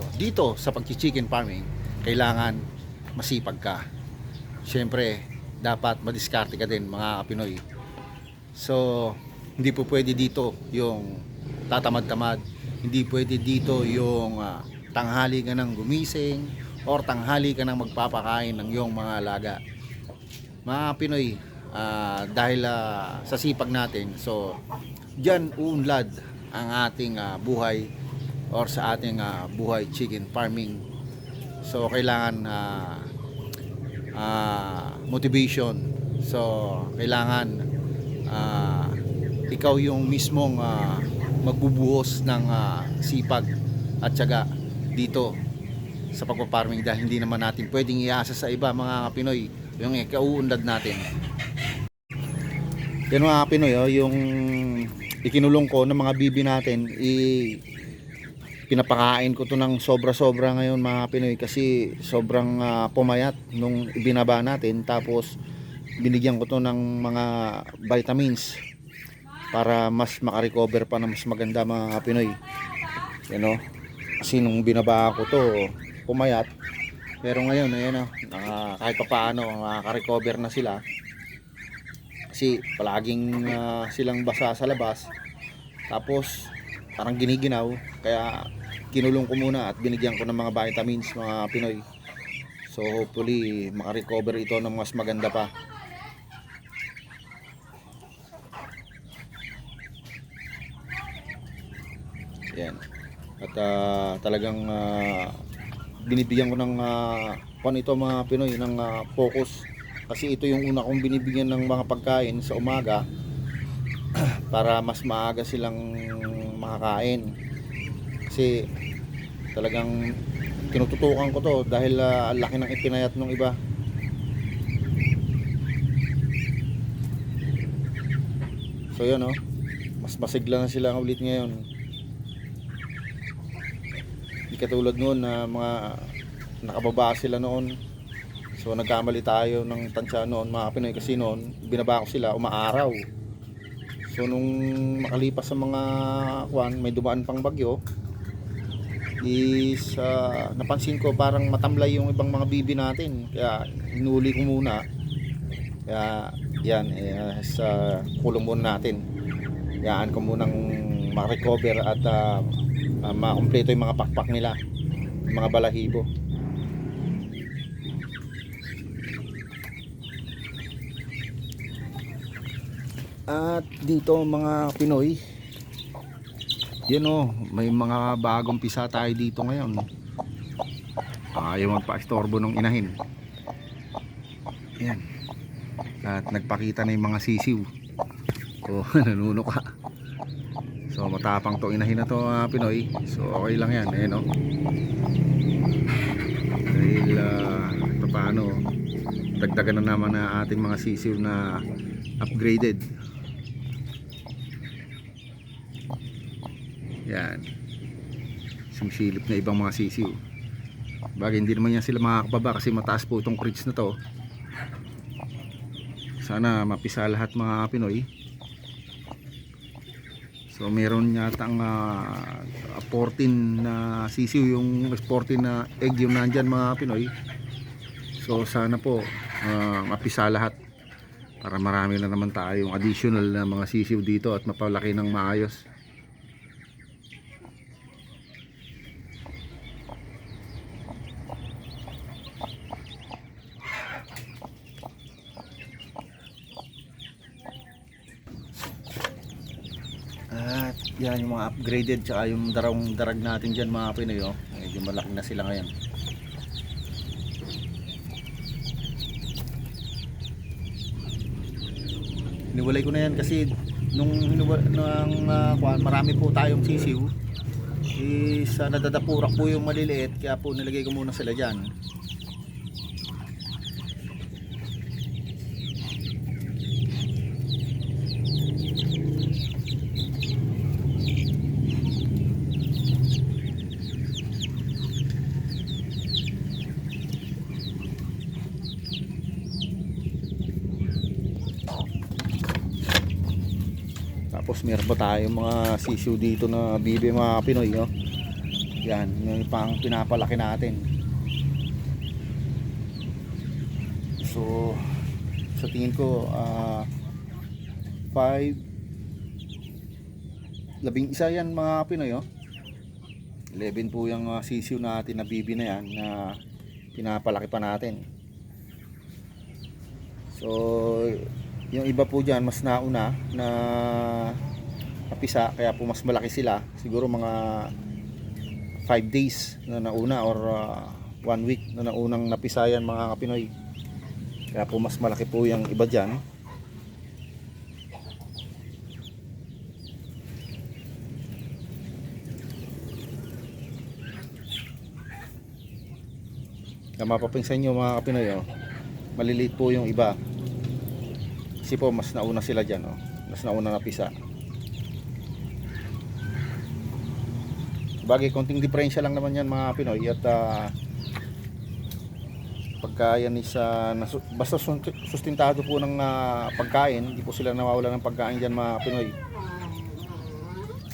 to. Dito sa pagchi-chicken farming, kailangan masipag ka. Siyempre, dapat madiskarte ka din mga Pinoy. So, hindi po pwede dito yung tatamad-tamad. Hindi pwede dito yung ah, tanghali ka ng gumising or tanghali ka ng magpapakain ng iyong mga alaga. Mga Pinoy, ah, dahil ah, sa sipag natin, so diyan uunlad ang ating ah, buhay or sa ating ah, buhay chicken farming. So kailangan ah, ah, motivation. So kailangan ah, ikaw yung mismong ah, magbubuhos ng ah, sipag at syaga dito sa pagpaparming dahil hindi naman natin pwedeng iasa sa iba mga Pinoy yung ikauunlad natin. Yan mga Pinoy, oh, yung ikinulong ko ng mga bibi natin, i pinapakain ko to ng sobra-sobra ngayon mga Pinoy kasi sobrang ah, pumayat nung ibinaba natin tapos binigyan ko to ng mga vitamins para mas makarecover pa na mas maganda mga Pinoy. You know? Kasi nung binaba ko to, pumayat. Pero ngayon, ayan o, naka, kahit pa paano, nakaka-recover na sila. Kasi palaging ah, silang basa sa labas. Tapos, parang giniginaw. Kaya, kinulong ko muna at binigyan ko ng mga vitamins, mga Pinoy. So, hopefully, makarecover ito ng mas maganda pa. Yan. At ah, talagang ah, binibigyan ko ng uh, ito mga Pinoy ng ah, focus kasi ito yung una kong binibigyan ng mga pagkain sa umaga para mas maaga silang makakain kasi talagang tinututukan ko to dahil ah, ang laki ng ipinayat ng iba so yun oh mas masigla na sila ulit ngayon Hindi katulad noon na mga nakababa sila noon. So nagkamali tayo ng tansya noon mga Pinoy kasi noon binaba ko sila umaaraw. So nung makalipas sa mga kwan, may dumaan pang bagyo is ah, napansin ko parang matamlay yung ibang mga bibi natin. Kaya inuli ko muna. Kaya yan eh, sa kulong muna natin. Yaan ko munang ma-recover at ah, uh, makumpleto yung mga pakpak nila yung mga balahibo at dito mga Pinoy yun o may mga bagong pisa tayo dito ngayon ayaw magpa-estorbo ng inahin yan at nagpakita na yung mga sisiw o nanuno ka So matapang to inahin na to mga Pinoy. So okay lang yan, eh no. Dahil uh, paano dagdagan na naman na ating mga sisiw na upgraded. Yan. Sumisilip na ibang mga sisiw. Bagay hindi naman yan sila makakababa kasi mataas po itong crates na to. Sana mapisa lahat mga Pinoy. So meron yata ang ah, 14 na sisiw yung 14 na egg yung nandyan mga Pinoy. So sana po ah, mapisa lahat para marami na naman tayong additional na mga sisiw dito at mapalaki ng maayos. At yan yung mga upgraded tsaka yung darong darag natin dyan mga Pinoy oh. Medyo malaki na sila ngayon. Iniwalay ko na yan kasi nung nung ah, kuwan, marami po tayong sisiw is uh, nadadapurak po yung maliliit kaya po nilagay ko muna sila dyan. Tapos meron pa tayong mga sisiw dito na bibi mga Pinoy no? Yan, yung pang pinapalaki natin. So, sa tingin ko, ah, 5 labing isa yan mga Pinoy, oh. 11 po yung uh, sisiw natin na bibi na yan na pinapalaki pa natin. So, yung iba po dyan, mas nauna na napisa, kaya po mas malaki sila. Siguro mga 5 days na nauna or 1 week na naunang napisa yan mga Pinoy. Kaya po mas malaki po yung iba dyan. Na mapapinsan nyo mga kapinoy oh, maliliit po yung iba. Kasi po mas nauna sila dyan oh. Mas nauna napisa. Bagay konting diferensya lang naman yan mga Pinoy at ah, pagka yan is ah, nasu- basta sustentado po ng ah, pagkain, hindi po sila nawawala ng pagkain dyan mga Pinoy.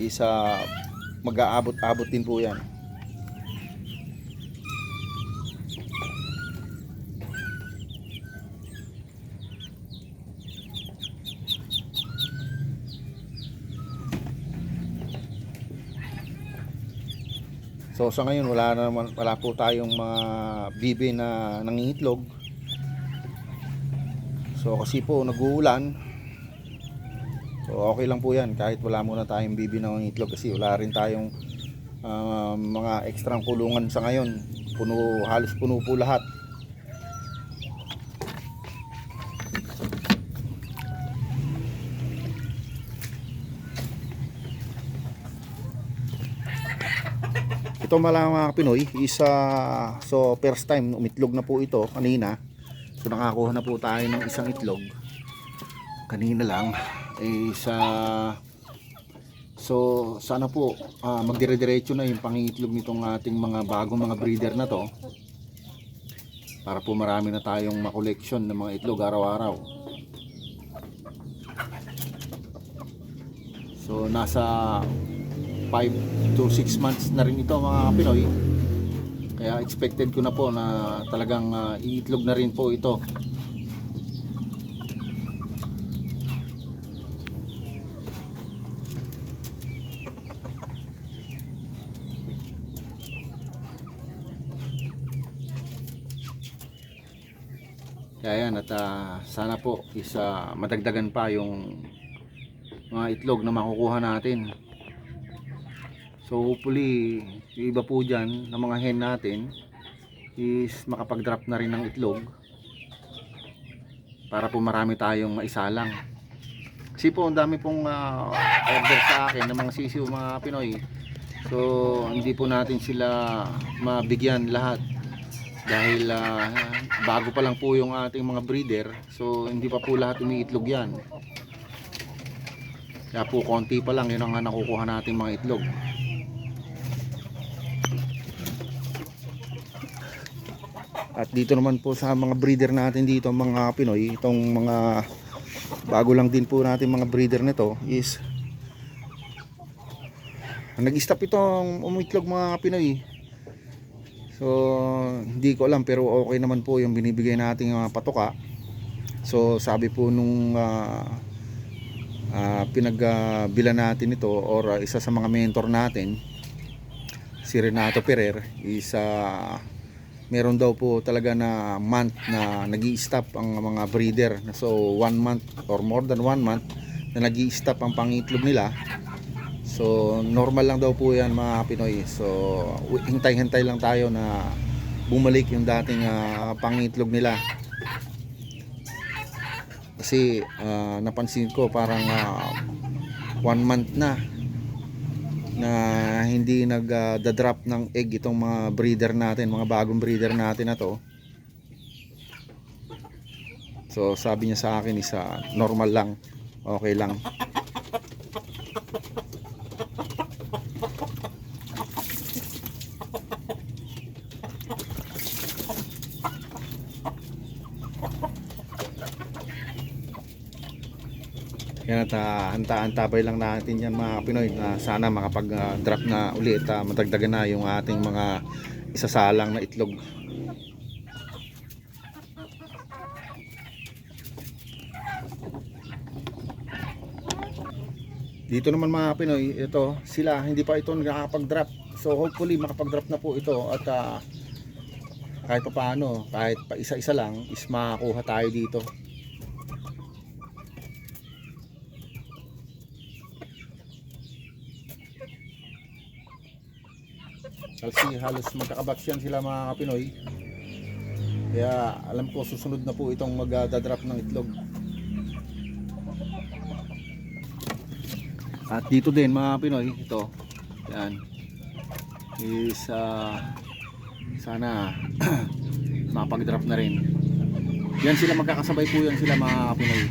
Isa mag-aabot-abot din po yan. So sa ngayon wala na naman wala po tayong mga bibi na nangingitlog. So kasi po nag-uulan. So okay lang po 'yan kahit wala muna tayong bibi na nangingitlog kasi wala rin tayong ah, mga ekstrang kulungan sa ngayon. Puno halos puno po lahat. Ito mga mga Pinoy, isa so first time umitlog na po ito kanina. So nakakuha na po tayo ng isang itlog. Kanina lang isa So sana po ah, magdire-diretso na yung pangitlog nitong ating mga bagong mga breeder na to. Para po marami na tayong makoleksyon ng mga itlog araw-araw. So nasa 5 to 6 months na rin ito mga Pinoy. Kaya expected ko na po na talagang ah, iitlog na rin po ito. Kaya yan at ah, sana po isa madagdagan pa yung mga itlog na makukuha natin. So hopefully, yung iba po dyan ng mga hen natin is makapag-drop na rin ng itlog para po marami tayong maisalang. Kasi po ang dami pong ah, order sa akin ng mga sisiw mga Pinoy. So hindi po natin sila mabigyan lahat dahil ah, bago pa lang po yung ating mga breeder. So hindi pa po lahat umiitlog yan. Kaya po konti pa lang yun ang nakukuha natin mga itlog. At dito naman po sa mga breeder natin dito mga Pinoy, itong mga bago lang din po natin mga breeder nito is nag-stop itong umitlog mga Pinoy. So hindi ko alam pero okay naman po yung binibigay nating mga patoka. So sabi po nung ah, ah, pinagbilan natin ito or ah, isa sa mga mentor natin si Renato Ferrer is ah, meron daw po talaga na month na nag stop ang mga breeder. So one month or more than one month na nag stop ang pangitlog nila. So normal lang daw po yan mga Pinoy. So hintay-hintay lang tayo na bumalik yung dating ah, pangitlog nila. Kasi ah, napansin ko parang ah, one month na na hindi nag-drop ng egg itong mga breeder natin, mga bagong breeder natin na to. So sabi niya sa akin isa normal lang, okay lang. Yan at uh, hanta-antabay lang natin yan mga Pinoy na sana makapag-drop na ulit at matagdagan na yung ating mga isasalang na itlog. Dito naman mga Pinoy, ito sila hindi pa ito nakakapag-drop. So hopefully makapag-drop na po ito at ah, kahit pa paano, kahit pa isa-isa lang is makakuha tayo dito. Kasi halos magkakabats yan sila mga Pinoy. Kaya alam ko susunod na po itong magdadrop ng itlog. At dito din mga Pinoy, ito. Yan. Is ah, sana mapag-drop na rin. Yan sila magkakasabay po yan sila mga Pinoy.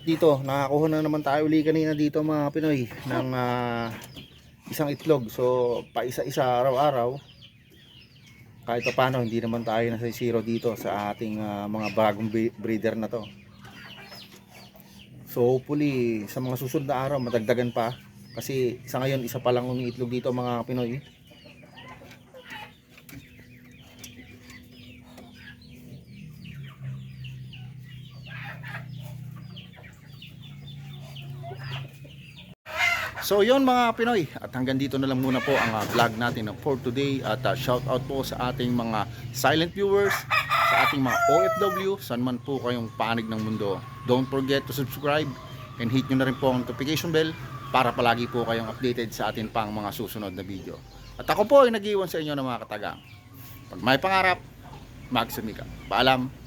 At dito, nakakuha na naman tayo uli kanina dito mga Pinoy ng ah, isang itlog. So, pa isa-isa araw-araw. Kahit pa paano, hindi naman tayo nasa zero dito sa ating ah, mga bagong bre- breeder na to. So, hopefully, sa mga susunod na araw, matagdagan pa. Kasi sa ngayon, isa pa lang umiitlog dito mga Pinoy. So yon mga Pinoy at hanggang dito na lang muna po ang ah, vlog natin for today at ah, shout out po sa ating mga silent viewers, sa ating mga OFW, saan man po kayong panig ng mundo. Don't forget to subscribe and hit nyo na rin po ang notification bell para palagi po kayong updated sa atin pang mga susunod na video. At ako po ay nag-iwan sa inyo ng mga katagang. Pag may pangarap, magsumika. Paalam!